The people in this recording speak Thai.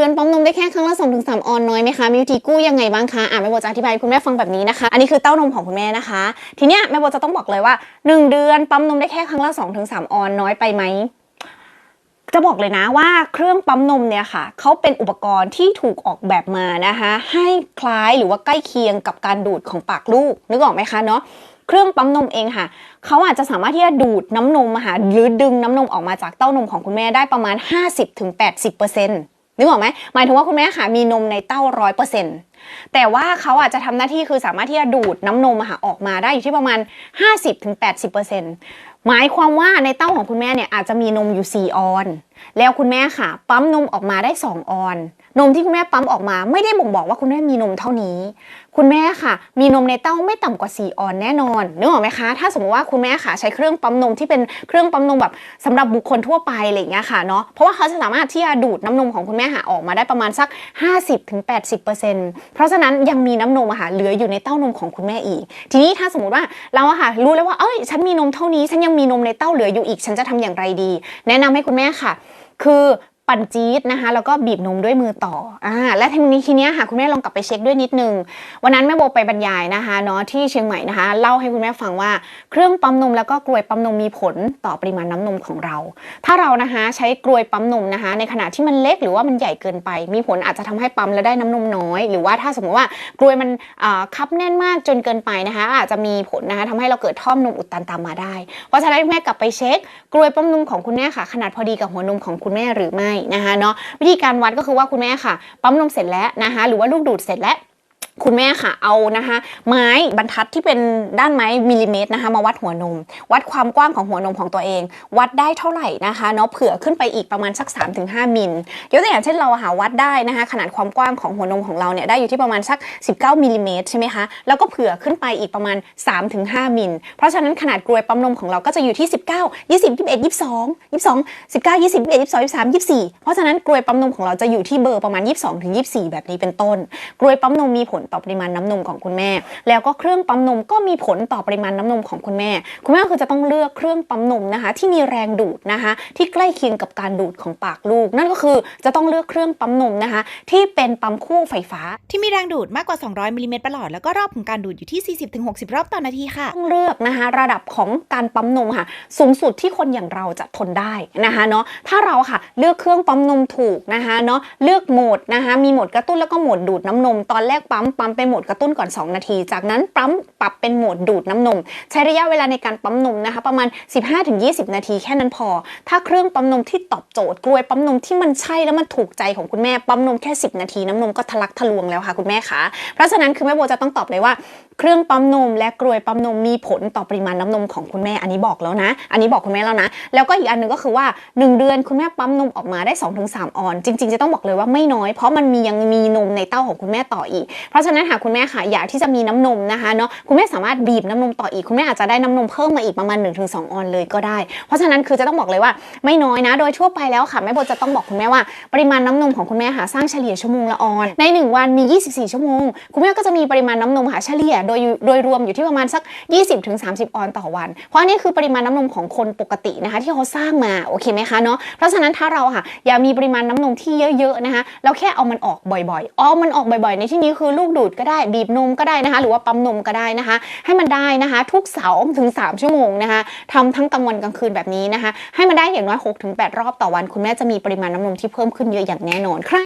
ดือนปั๊มนมได้แค่ครั้งละ2-3ถึงสามออนน้อยไหมคะมีวิธีกู้ยังไงบ้างคะอะแม่โบจะอธิบายคุณแม่ฟังแบบนี้นะคะ อันนี้คือเต้านมของคุณแม่นะคะ ทีเนี้ยแม่โบจะต้องบอกเลยว่า 1 เดือนปั๊มนมได้แค่ครั้งละ2-3ถึงสออนน้อยไปไหมจะบอกเลยนะว่าเครื่องปั๊มนมเนี่ยค่ะเขาเป็นอุปกรณ์ที่ถูกออกแบบมานะคะให้คล้ายหรือว่าใกล้เคียงกับการดูดของปากลูกนึกออกไหมคะเนาะเครื่องปั๊มนมเองค่ะ เขาอาจจะสามารถที่จะดูดน้ำนมอะค่ะหรือดึงน้ำนมออกมาจากเต้านมของคุณแม่ได้ประมาณ 50-80% นึกออกไหมหมายถึงว่าคุณแม่ค่ะมีนมในเต้าร้อยเปอร์เซ็นต์แต่ว่าเขาอาจจะทำหน้าที่คือสามารถที่จะดูดน้ำนมค่ะออกมาได้อยู่ที่ประมาณ 50-80%หมายความว่าในเต้าของคุณแม่เนี่ยอาจจะมีนมอยู่4ออน แล้วคุณแม่ค่ะ ปั๊มนมออกมาได้ 2 ออน นมที่คุณแม่ปั๊มออกมา ไม่ได้บ่งบอกว่าคุณแม่มีนมเท่านี้ คุณแม่ค่ะ มีนมในเต้าไม่ต่ำกว่า 4 ออนแน่นอนนึกออกไหมคะ ถ้าสมมติว่าคุณแม่ค่ะ ใช้เครื่องปั๊มนมที่เป็นเครื่องปั๊มนมแบบสำหรับบุคคลทั่วไปอะไรอย่างเงี้ยค่ะเนาะเพราะว่าเขาจะสามารถที่จะดูดน้ำนมของคุณแม่ค่ะออกมาได้ประมาณสัก 50-80%เพราะฉะนั้นยังมีน้ำนมค่ะเหลืออยู่ในเต้านมของคุณแม่อีก ทีนี้ถ้าสมมติว่าเราค่ะรู้แล้วว่าเอ้ยฉันมีนมเท่านี้ฉันยังมีนมในเต้าเหลืออยู่อีก ฉันจะทำอย่างไรดี แนะนำให้คุณแม่ค่ะ คือ ปั่นจี๊ดนะคะ แล้วก็บีบนมด้วยมือต่ออ่าและทีนี้ทีเนี้ยค่ะคุณแม่ลองกลับไปเช็คด้วยนิดนึง วันนั้นแม่โบไปบรรยายนะคะเนาะที่เชียงใหม่นะคะ เล่าให้คุณแม่ฟังว่าเครื่องปั๊มนมแล้วก็กลวยปั๊มนมมีผลต่อปริมาณน้ำนมของเรา ถ้าเรานะคะใช้กลวยปั๊มนมนะคะ ในขณะที่มันเล็กหรือว่ามันใหญ่เกินไป มีผลอาจจะทำให้ปั๊มแล้วได้น้ำนมน้อย หรือว่าถ้าสมมติว่ากลวยมันอ่าคับแน่นมากจนเกินไปนะคะ อาจจะมีผลนะคะทำให้เราเกิดท่อมนมอุดตันตามมาได้ เพราะฉะนั้นแม่กลับไปเช็ค กลวยปั๊มนมของคุณแม่ค่ะ ขนาดพอดีกับหัวนมของคุณแม่หรือไม่นะคะเนาะวิธีการวัดก็คือว่าคุณแม่ค่ะ ปั๊มนมเสร็จแล้วนะคะหรือว่าลูกดูดเสร็จแล้ว คุณแม่ค่ะเอานะคะไม้บรรทัดที่เป็นด้านไม้มิลลิเมตรนะคะมาวัดหัวนม วัดความกว้างของหัวนมของตัวเอง วัดได้เท่าไหร่นะคะเนาะเผื่อขึ้นไปอีกประมาณสัก 3-5 มิลยกตัวอย่างเช่นเราหาวัดได้นะคะขนาดความกว้างของหัวนมของเราเนี่ยได้อยู่ที่ประมาณสัก 19มิลลิเมตรใช่ไหมคะแล้วก็เผื่อขึ้นไปอีกประมาณ 3-5 มิลเพราะฉะนั้นขนาดกลวยปั๊มนมของเราก็จะอยู่ที่ 19 20 21 22 22 19 20 21 22 23 24 เพราะฉะนั้นกลวยปั๊มนมของเราจะอยู่ที่เบอร์ประมาณ 22-24 แบบนี้เป็นต้นกลวยปั๊มนมมีผลต่อปริมาณน้ำนมของคุณแม่ แล้วก็เครื่องปั๊มนมก็มีผลต่อปริมาณน้ำนมของคุณแม่ คุณแม่ก็คือจะต้องเลือกเครื่องปั๊มนมนะคะ ที่มีแรงดูดนะคะ ที่ใกล้เคียงกับการดูดของปากลูก นั่นก็คือจะต้องเลือกเครื่องปั๊มนมนะคะ ที่เป็นปั๊มคู่ไฟฟ้า ที่มีแรงดูดมากกว่า 200มิลลิเมตรประหลอดแล้วก็รอบของการดูดอยู่ที่ 40-60 รอบต่อนาทีค่ะต้องเลือกนะคะระดับของการปั๊มนมค่ะ สูงสุดที่คนอย่างเราจะทนได้นะคะเนาะถ้าเราค่ะเลือกเครื่องปั๊มนมถูกนะคะเนาะเลือกโหมดนะคะมีโหมดกระตุ้นแล้วก็โหมดดูดน้ำนม ตอนแรกปั๊มปั๊มเป็นโหมดกระตุ้นก่อน 2 นาที จากนั้นปั๊มปรับเป็นโหมดดูดน้ำนม ใช้ระยะเวลาในการปั๊มนมนะคะประมาณ 15-20 นาทีแค่นั้นพอ ถ้าเครื่องปั๊มนมที่ตอบโจทย์กลวยปั๊มนมที่มันใช่แล้วมันถูกใจของคุณแม่ปั๊มนมแค่ 10 นาทีน้ำนมก็ทะลักทะลวงแล้วค่ะคุณแม่คะเพราะฉะนั้นคือแม่โบจะต้องตอบเลยว่าเครื่องปั๊มนมและกลวยปั๊มนมมีผลต่อปริมาณน้ำนมของคุณแม่อันนี้บอกแล้วนะ อันนี้บอกคุณแม่แล้วนะ แล้วก็อีกอันหนึ่งก็คือว่า 1 เดือนคุณแม่ปั๊มนมออกมาได้ 2-3 ออน จริง ๆ จะต้องบอกเลยว่าไม่น้อยเพราะมันมียังมีนมในเต้าของคุณแม่ต่ออีกเพราะราะฉะนั้นหากคุณแม่ค่ะอยากที่จะมีน้ำนมนะคะเนาะคุณแม่สามารถบีบน้ำนมต่ออีกคุณแม่อาจจะได้น้ำนมเพิ่มมาอีกประมาณ 1-2 ออนเลยก็ได้ เพราะฉะนั้นคือจะต้องบอกเลยว่าไม่น้อยนะ โดยทั่วไปแล้วค่ะแม่โบจะต้องบอกคุณแม่ว่าปริมาณน้ำนมของคุณแม่ค่ะสร้างเฉลี่ยชั่วโมงละออน ใน 1 วันมี 24 ชั่วโมง คุณแม่ก็จะมีปริมาณน้ำนมค่ะเฉลี่ยโดยโดยรวมอยู่ที่ประมาณสัก 20-30 ออนต่อวัน เพราะนนี้คือปริมาณน้ำนมของคนปกตินะคะที่เขาสร้างมาโอเคไหมคะเนาะเพราะฉะนั้นถ้าเราค่ะอยากมีปริมาณน้ำนมที่เยอะๆนะคะเราแค่เอามันออกบ่อยๆเอามันออกบ่อยๆ ในที่นี้คือลูกดูดก็ได้บีบนมก็ได้นะคะ หรือว่าปั๊มนมก็ได้นะคะ ให้มันได้นะคะ ทุกเสาร์ถึง 3 ชั่วโมงนะคะทำทั้งกลางวันกลางคืนแบบนี้นะคะ ให้มันได้อย่างน้อย6-8 รอบต่อวัน คุณแม่จะมีปริมาณน้ำนมที่เพิ่มขึ้นเยอะอย่างแน่นอนใคร